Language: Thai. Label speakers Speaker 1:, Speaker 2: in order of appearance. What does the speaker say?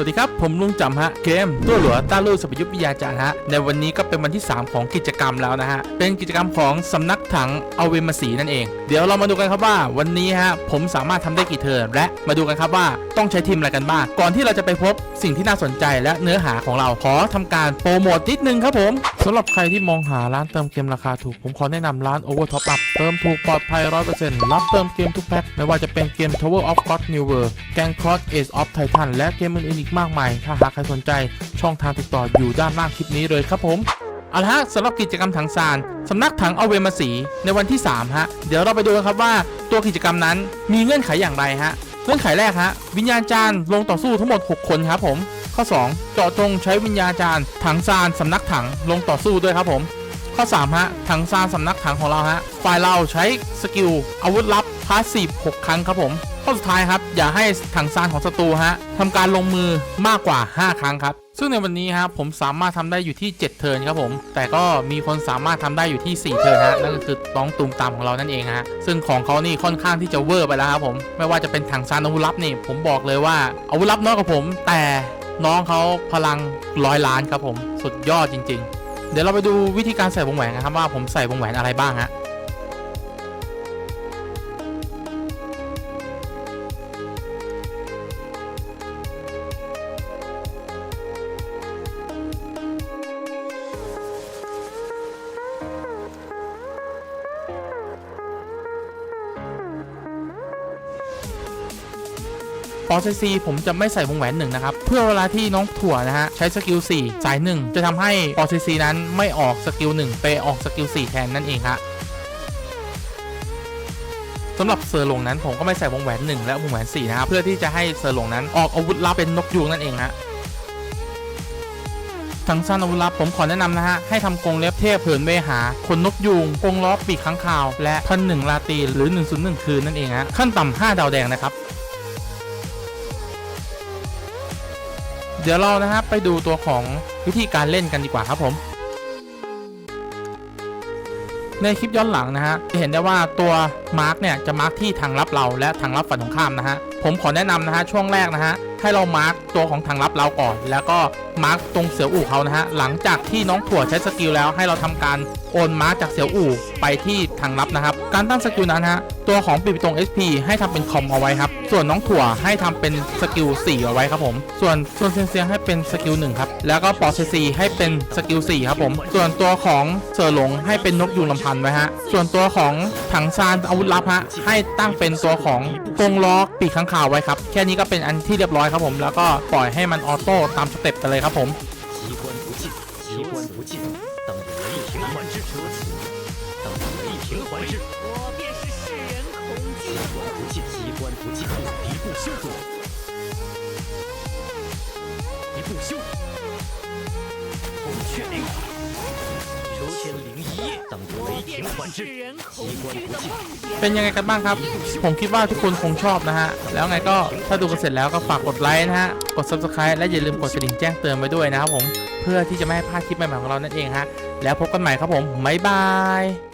Speaker 1: สวัสดีครับ ผมลุงจำฮะ เกมตัวหลัวต้าลู่สัพยุทธวิทยาจารย์ฮะ ในวันนี้ก็เป็นวันที่ 3 ของกิจกรรมแล้วนะฮะ เป็นกิจกรรมของสำนักถังเอาเวมาสีนั่นเอง เดี๋ยวเรามาดูกันครับว่าวันนี้ฮะ ผมสามารถทำได้กี่เทิร์นและมาดูกันครับว่าต้องใช้ทีมอะไรกันบ้าง ก่อนที่เราจะไปพบสิ่งที่น่าสนใจและเนื้อหาของเราขอทำการโปรโมทนิดนึงครับผมสำหรับใครที่มองหาร้านเติมเกมราคาถูก ผมขอแนะนำร้าน Over Top Up เติมถูกปลอดภัย100%รับเติมเกมทุกแพ็คไม่ว่าจะเป็นเกม Tower of God New World แกง Cross Age of Titan และเกมอื่นๆอีกมากมาย ถ้าหากใครสนใจช่องทางติดต่ออยู่ด้านล่างคลิปนี้เลยครับผมเอาละฮะสำหรับกิจกรรมถังซานสำนักถังเอาเวมาสีในวันที่ 3 ฮะ เดี๋ยวเราไปดูกันครับว่าตัวกิจกรรมนั้นมีเงื่อนไขอย่างไรฮะ เงื่อนไขแรกฮะ วิญญาณจารย์ลงต่อสู้ทั้งหมด 6 คนครับผม ข้อ 2 เจาะจงใช้วิญญาณจารย์ถังซานสำนักถังลงต่อสู้ด้วยครับผม ข้อ 3 ฮะ ถังซานสำนักถังของเราฮะ ฝ่ายเราใช้สกิลอาวุธลับพาสซีฟ6ครั้งครับผม ข้อสุดท้ายครับ อย่าให้ถังซานของศัตรูฮะทำการลงมือมากกว่า 5 ครั้งครับ ซึ่งในวันนี้ฮะผมสามารถทำได้อยู่ที่ 7 เทิร์นครับผม แต่ก็มีคนสามารถทำได้อยู่ที่ 4 เทิร์นฮะนั่นก็คือต้องตูมตามของเรานั่นเองฮะซึ่งของเขานี่ค่อนข้างที่จะเวอร์ไปแล้วครับผมไม่ว่าจะเป็นถังซานอาวุธลับนี่ผมบอกเลยว่าอาวุธลับน้อยกว่าผม แต่น้องเขาพลังร้อยล้านครับผมสุดยอดจริง ๆ เดี๋ยวเราไปดูวิธีการใส่วงแหวนกันครับว่าผมใส่วงแหวนอะไรบ้างฮะ ปอซีซีผมจะไม่ใส่วงแหวนหนึ่งนะครับ เพื่อเวลาที่น้องถั่วนะฮะใช้สกิล4สาย1จะทำให้ปอซีซีนั้นไม่ออกสกิล1ไปออกสกิล4แทนนั่นเองฮะสำหรับเซอร์หลงนั้นผมก็ไม่ใส่วงแหวน 1 และวงแหวน4นะครับเพื่อที่จะให้เซอร์หลงนั้นออกอาวุธลับเป็นนกยูงนั่นเองฮะทางซานอาวุธลับผมขอแนะนำนะฮะให้ทำกรงเล็บเทพเผินเวหาขนนกยูงกรงล้อปีกค้างคาว และพันหนึ่งลาตีหรือ 101 คืนนั่นเองฮะขั้นต่ำ5ดาวแดงนะครับ ดี๋ยวเรานะครับไปดูตัวของวิธีการเล่นกันดีกว่าครับผม ในคลิปย้อนหลังนะฮะจะเห็นได้ว่าตัวมาร์กเนี่ยจะมาร์กที่ทางลับเราและทางลับฝั่งตรงข้ามนะฮะผมขอแนะนำนะฮะช่วงแรกนะฮะให้เรามาร์กตัวของทางลับเราก่อน แล้วก็มาร์กตรงเสืออู่เขานะฮะหลังจากที่น้องถั่วใช้สกิลแล้วให้เราทำการโอนมาร์กจากเสืออู่ไปที่ทางลับนะครับ การตั้งสกิลนั้นฮะ ตัวของปีปิตรง SP ให้ทำเป็นคอมเอาไว้ครับ ส่วนน้องถั่วให้ทำเป็นสกิล4เอาไว้ครับผม ส่วนส่วนเซียงเซียงให้เป็นสกิล1ครับแล้วก็ปอเซซีให้เป็นสกิล4ครับผม ส่วนตัวของเสือหลงให้เป็นนกยูงลำพันธ์ไว้ฮะ ส่วนตัวของถังซานอาวุธลับฮะให้ตั้งเป็นตัวของกรงล้อปีกข้างข่าวไว้ครับ แค่นี้ก็เป็นอันที่เรียบร้อยครับผม แล้วก็ปล่อยให้มันออโต้ตามสเต็ปไปเลยครับผม
Speaker 2: 机关不进，机关不进，等雷霆还之，等雷霆还之，
Speaker 3: 我便是
Speaker 2: 一夜，等
Speaker 3: 我
Speaker 2: 雷霆
Speaker 3: 便是
Speaker 2: 还之，
Speaker 3: 世人恐
Speaker 2: 机关
Speaker 3: 惧的
Speaker 2: 不进。
Speaker 3: 梦魇。
Speaker 1: เป็นยังไงกันบ้างครับ ผมคิดว่าทุกคนคงชอบนะฮะ แล้วไงก็ถ้าดูกันเสร็จแล้วก็ฝากกดไลค์นะฮะ กด subscribe และอย่าลืมกดกระดิ่งแจ้งเตือนไว้ด้วยนะครับผม เพื่อที่จะไม่ให้พลาดคลิปใหม่ๆของเรานั่นเองฮะ แล้วพบกันใหม่ครับผม บ๊ายบาย